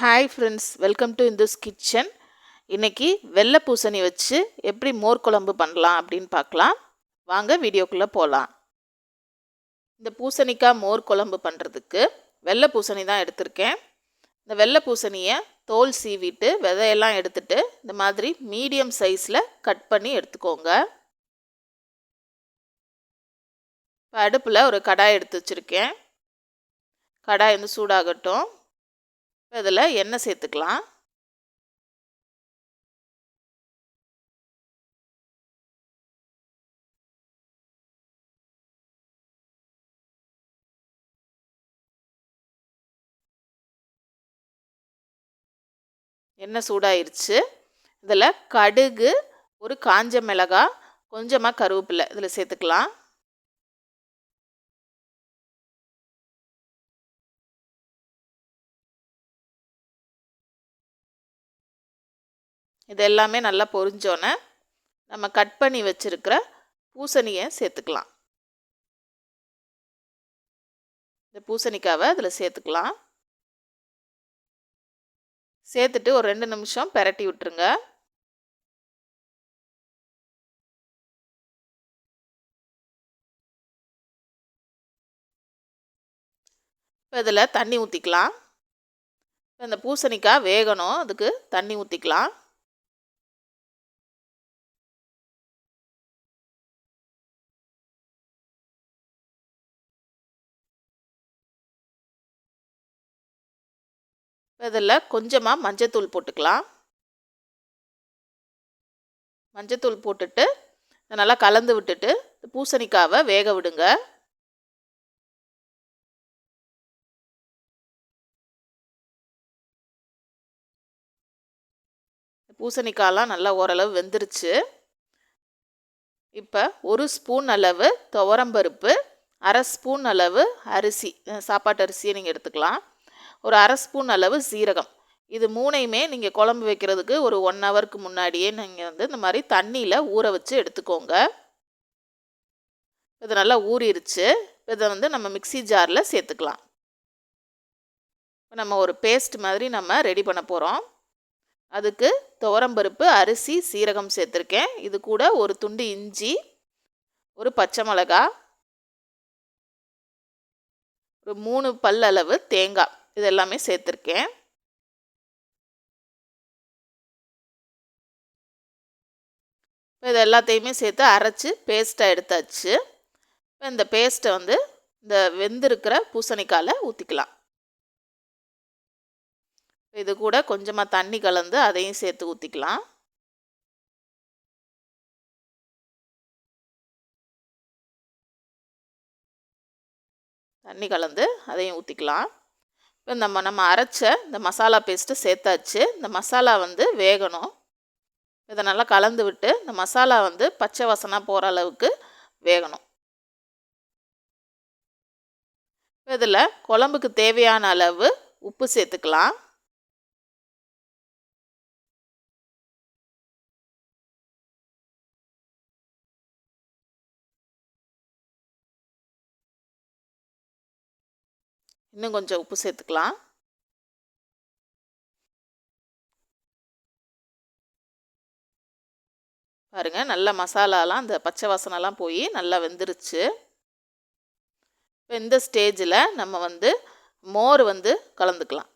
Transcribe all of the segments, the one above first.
Hi friends welcome to Indhu's Kitchen இன்றைக்கி வெள்ளை பூசணி வச்சு எப்படி மோர் குழம்பு பண்ணலாம் அப்படின்னு பார்க்கலாம். வாங்க வீடியோக்குள்ளே போகலாம் இந்த பூசணிக்காய் மோர் குழம்பு பண்ணுறதுக்கு வெள்ளை பூசணி தான் எடுத்திருக்கேன். இந்த வெள்ளை பூசணியை தோல் சீவிட்டு விதையெல்லாம் எடுத்துட்டு இந்த மாதிரி மீடியம் சைஸில் கட் பண்ணி எடுத்துக்கோங்க. இப்போ அடுப்பில் ஒரு கடாய் எடுத்து வச்சுருக்கேன். கடாய் வந்து சூடாகட்டும். இதில் எண்ணெய் சேர்த்துக்கலாம். எண்ணெய் சூடாயிருச்சு. இதில் கடுகு ஒரு காஞ்ச மிளகாய் கொஞ்சமாக கருவேப்பிலை இதில் சேர்த்துக்கலாம். இது எல்லாமே நல்லா பொரிஞ்சோன்னே நம்ம கட் பண்ணி வச்சுருக்கிற பூசணியை சேர்த்துக்கலாம். இந்த பூசணிக்காவை அதில் சேர்த்துக்கலாம். சேர்த்துட்டு ஒரு ரெண்டு நிமிஷம் பெரட்டி விட்டுருங்க. இப்போ இதில் தண்ணி ஊற்றிக்கலாம். இப்போ இந்த பூசணிக்காய் வேகணும் அதுக்கு தண்ணி ஊற்றிக்கலாம். இதில் கொஞ்சமாக மஞ்சத்தூள் போட்டுக்கலாம். மஞ்சத்தூள் போட்டுட்டு நல்லா கலந்து விட்டுட்டு பூசணிக்காவை வேக விடுங்க. பூசணிக்காயெலாம் நல்லா ஓரளவு வெந்துருச்சு. இப்போ ஒரு ஸ்பூன் அளவு துவரம்பருப்பு அரை ஸ்பூன் அளவு அரிசி சாப்பாட்டு அரிசியை நீங்கள் எடுத்துக்கலாம். ஒரு அரை ஸ்பூன் அளவு சீரகம். இது மூணையுமே நீங்கள் குழம்பு வைக்கிறதுக்கு ஒரு ஒன் ஹவருக்கு முன்னாடியே நீங்கள் வந்து இந்த மாதிரி தண்ணியில் ஊற வச்சு எடுத்துக்கோங்க. இது நல்லா ஊறிடுச்சு இதை வந்து நம்ம மிக்சி ஜாரில் சேர்த்துக்கலாம். இப்போ நம்ம ஒரு பேஸ்ட் மாதிரி நம்ம ரெடி பண்ண போகிறோம் அதுக்கு துவரம்பருப்பு அரிசி சீரகம் சேர்த்துருக்கேன். இது கூட ஒரு துண்டு இஞ்சி ஒரு பச்சை மிளகா ஒரு மூணு பல் அளவு தேங்காய். இது எல்லாமே சேர்த்துருக்கேன் இது எல்லாத்தையுமே சேர்த்து அரைச்சி பேஸ்ட்டாக எடுத்தாச்சு. இப்போ இந்த பேஸ்ட்டை வந்து இந்த வெந்திருக்கிற பூசணிக்காயில் ஊற்றிக்கலாம் இது கூட கொஞ்சமாக தண்ணி கலந்து அதையும் சேர்த்து ஊற்றிக்கலாம் தண்ணி கலந்து அதையும் ஊற்றிக்கலாம் இப்போ நம்ம நம்ம அரைச்ச இந்த மசாலா பேஸ்ட்டு சேர்த்தாச்சு. இந்த மசாலா வந்து வேகணும். இதை நல்லா கலந்து விட்டு இந்த மசாலா வந்து பச்சை வசனாக போகிற அளவுக்கு வேகணும். இதில் குழம்புக்கு தேவையான அளவு உப்பு சேர்த்துக்கலாம். இன்னும் கொஞ்சம் உப்பு சேர்த்துக்கலாம். பாருங்கள் நல்ல மசாலாலாம் அந்த பச்சை வாசனைலாம் போய் நல்லா வெந்துருச்சு. இப்போ இந்த ஸ்டேஜில் நம்ம வந்து மோர் வந்து கலந்துக்கலாம்.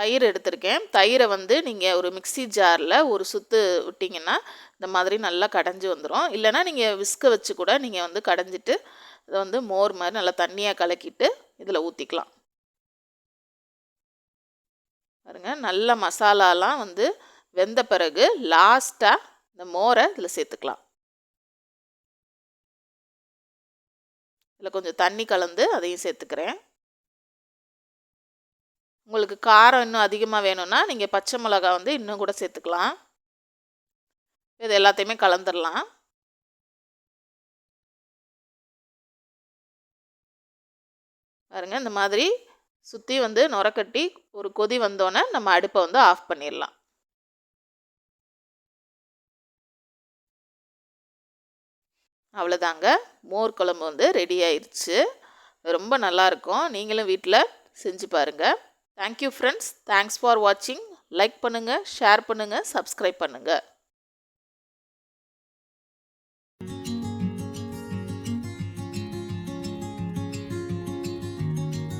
தயிர் எடுத்திருக்கேன். தயிரை வந்து நீங்கள் ஒரு மிக்சி ஜாரில் ஒரு சுற்று விட்டிங்கன்னா இந்த மாதிரி நல்லா கடைஞ்சி வந்துடும் இல்லைனா நீங்கள் விஸ்க வச்சு கூட நீங்கள் வந்து கடைஞ்சிட்டு இதை வந்து மோர் மாதிரி நல்லா தண்ணியாக கலக்கிட்டு இதில் ஊற்றிக்கலாம் பாருங்க நல்ல மசாலாலாம் வந்து வெந்த பிறகு லாஸ்ட்டாக இந்த மோரை இதில் சேர்த்துக்கலாம். இதில் கொஞ்சம் தண்ணி கலந்து அதையும் சேர்த்துக்கிறேன். உங்களுக்கு காரம் இன்னும் அதிகமாக வேணும்னா நீங்கள் பச்சை மிளகா வந்து இன்னும் கூட சேர்த்துக்கலாம். இது எல்லாத்தையுமே கலந்துடலாம் பாருங்க இந்த மாதிரி சுற்றி வந்து நுரக்கட்டி ஒரு கொதி வந்தோன்னே நம்ம அடுப்பை வந்து ஆஃப் பண்ணிடலாம் அவ்வளோதாங்க. மோர் குழம்பு வந்து ரெடி ஆயிடுச்சு ரொம்ப நல்லாயிருக்கும் நீங்களும் வீட்டில் செஞ்சு பாருங்கள் thank you friends thanks for வாட்சிங் லைக் பண்ணுங்கள் ஷேர் பண்ணுங்கள் சப்ஸ்கிரைப் பண்ணுங்கள்